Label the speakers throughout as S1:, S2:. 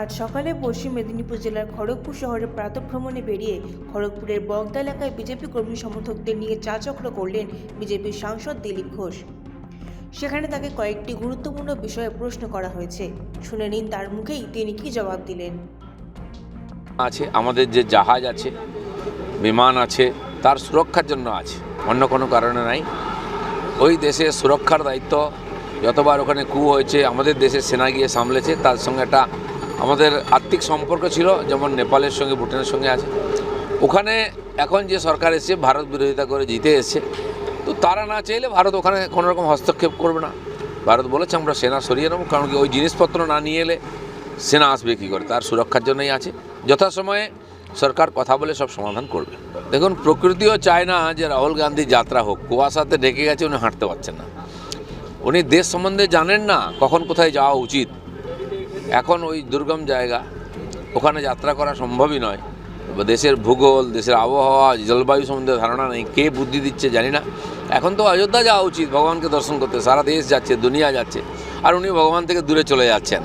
S1: আজ সকালে পশ্চিম মেদিনীপুর জেলার খড়গপুর শহরে প্রাতভ্রমণে বেরিয়ে খড়গপুরের বগদা এলাকায় বিজেপি কর্মী সমর্থকদের নিয়ে চা চক্র করলেন বিজেপির সাংসদ দিলীপ ঘোষ। সেখানে তাকে কয়েকটি গুরুত্বপূর্ণ বিষয়ে প্রশ্ন করা হয়েছে। শুনে নিন তার মুখেই তিনি কি জবাব দিলেন।
S2: আছে, আমাদের যে জাহাজ আছে, বিমান আছে, তার সুরক্ষার জন্য আছে, অন্য কোনো কারণে নাই। ওই দেশে সুরক্ষার দায়িত্ব, যতবার ওখানে কু হয়েছে, আমাদের দেশের সেনা গিয়ে সামলেছে, তার সঙ্গে একটা আমাদের আর্থিক সম্পর্ক ছিল, যেমন নেপালের সঙ্গে, ভুটানের সঙ্গে আছে। ওখানে এখন যে সরকার এসেছে, ভারত বিরোধিতা করে জিতে এসেছে, তো তারা না চাইলে ভারত ওখানে কোনো রকম হস্তক্ষেপ করবে না। ভারত বলেছে, আমরা সেনা সরিয়ে নেব, কারণ কি ওই জিনিসপত্র না নিয়ে এলে সেনা আসবে কী করে? তার সুরক্ষার জন্যই আছে। যথাসময়ে সরকার কথা বলে সব সমাধান করবে। দেখুন প্রকৃতিও চায় না যে রাহুল গান্ধী যাত্রা হোক। কুয়াশাতে ঢেকে গেছে, উনি হাঁটতে পারছেন না। উনি দেশ সম্বন্ধে জানেন না কখন কোথায় যাওয়া উচিত। এখন ওই দুর্গম জায়গা, ওখানে যাত্রা করা সম্ভবই নয়। দেশের ভূগোল, দেশের আবহাওয়া, জলবায়ু সম্বন্ধে ধারণা নেই, কে বুদ্ধি দিচ্ছে জানি না। এখন তো অযোধ্যা যাওয়া উচিত, ভগবানকে দর্শন করতে। সারা দেশ যাচ্ছে, দুনিয়া যাচ্ছে। আর উনি ভগবান থেকে দূরে চলে যাচ্ছেন।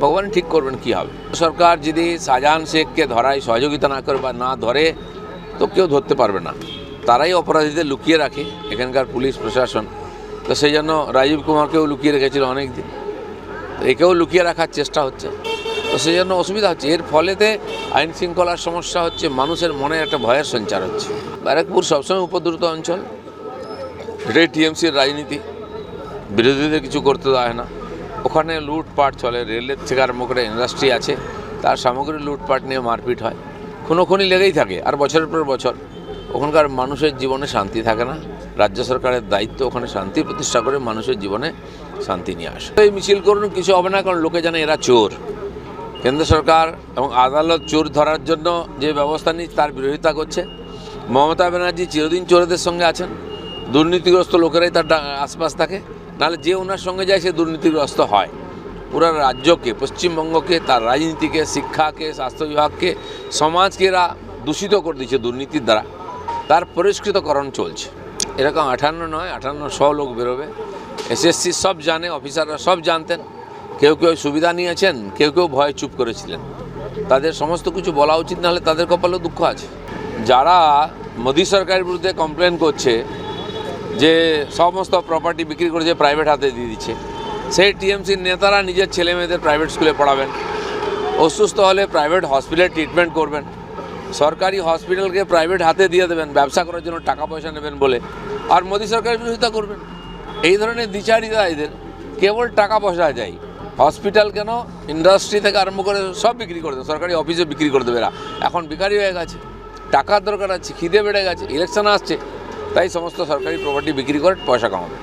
S2: ভগবান ঠিক করবেন কি হবে? সরকার যদি শাহজাহান শেখকে ধরায় সহযোগিতা না করে বা না ধরে, তো কেউ ধরতে পারবে না। তারাই অপরাধীদের লুকিয়ে রাখে, এখানকার পুলিশ, প্রশাসন। তো সেই জন্য রাজীব কুমারকেও লুকিয়ে রেখেছিল অনেক দিন একেও লুকিয়ে রাখার চেষ্টা হচ্ছে। তো সেই জন্য অসুবিধা হচ্ছে। এর ফলেতে আইন শৃঙ্খলার সমস্যা হচ্ছে, মানুষের মনে একটা ভয়ের সঞ্চার হচ্ছে। ব্যারাকপুর সবসময় উপদ্রুত অঞ্চল। এটাই টিএমসির রাজনীতি। বিরোধীদের কিছু করতে হয় না। ওখানে লুটপাট চলে, রেলের থেকে আরম্ভ করে ইন্ডাস্ট্রি আছে। তার সামগ্রী লুটপাট নিয়ে মারপিট হয়। খুনোখুনি লেগেই থাকে, আর বছরের পর বছর। ওখানকার মানুষের জীবনে শান্তি থাকে না। রাজ্য সরকারের দায়িত্ব ওখানে শান্তি প্রতিষ্ঠা করে মানুষের জীবনে শান্তি নিয়ে আসে। এই মিছিল করুন, কিছু হবে না, কারণ লোকে জানে এরা চোর। কেন্দ্র সরকার এবং আদালত চোর ধরার জন্য যে ব্যবস্থা নিচ্ছে তার বিরোধিতা করছে। মমতা ব্যানার্জি চিরদিন চোরদের সঙ্গে আছেন। দুর্নীতিগ্রস্ত লোকেরাই তার আশপাশ থাকে। নাহলে যে ওনার সঙ্গে যায়, সে দুর্নীতিগ্রস্ত হয়। পুরো রাজ্যকে, পশ্চিমবঙ্গকে, তার রাজনীতিকে, শিক্ষাকে, স্বাস্থ্য বিভাগকে, সমাজকে এরা দূষিত করে দিচ্ছে দুর্নীতির দ্বারা। তার পরিষ্কৃতকরণ চলছে। এরকম আঠান্ন নয়, আঠান্ন শ লোক বেরোবে। এসএসসি সব জানে অফিসাররা সব জানতেন। কেউ কেউ সুবিধা নিয়েছেন, কেউ কেউ ভয়ে চুপ করেছিলেন। তাদের সমস্ত কিছু বলা উচিত, নাহলে তাদের কপালেও দুঃখ আছে। যারা মোদী সরকারের বিরুদ্ধে কমপ্লেন করছে, যে সমস্ত প্রপার্টি বিক্রি করেছে প্রাইভেট হাতে দিয়ে দিচ্ছে, সেই টিএমসির নেতারা নিজের ছেলে মেয়েদের প্রাইভেট স্কুলে পড়াবেন। অসুস্থ হলে প্রাইভেট হসপিটালে ট্রিটমেন্ট করবেন। সরকারি হসপিটালকে প্রাইভেট হাতে দিয়ে দেবেন, ব্যবসা করার জন্য টাকা পয়সা নেবেন বলে। আর মোদী সরকারের বিরোধিতা করবেন। এই ধরনের দ্বিচারিতা এদের কেবল টাকা পয়সা যায় হসপিটাল কেন? ইন্ডাস্ট্রি থেকে আরম্ভ করে সব বিক্রি করে দেবে। সরকারি অফিসে বিক্রি করে দেবে এরা। এখন বিকারি হয়ে গেছে। টাকার দরকার আছে, খিদে বেড়ে গেছে ইলেকশন আসছে। তাই সমস্ত সরকারি প্রপার্টি বিক্রি করে পয়সা কামাবে।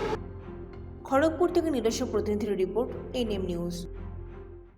S1: খড়গপুর থেকে নিজস্ব প্রতিনিধির রিপোর্ট এনএম নিউজ।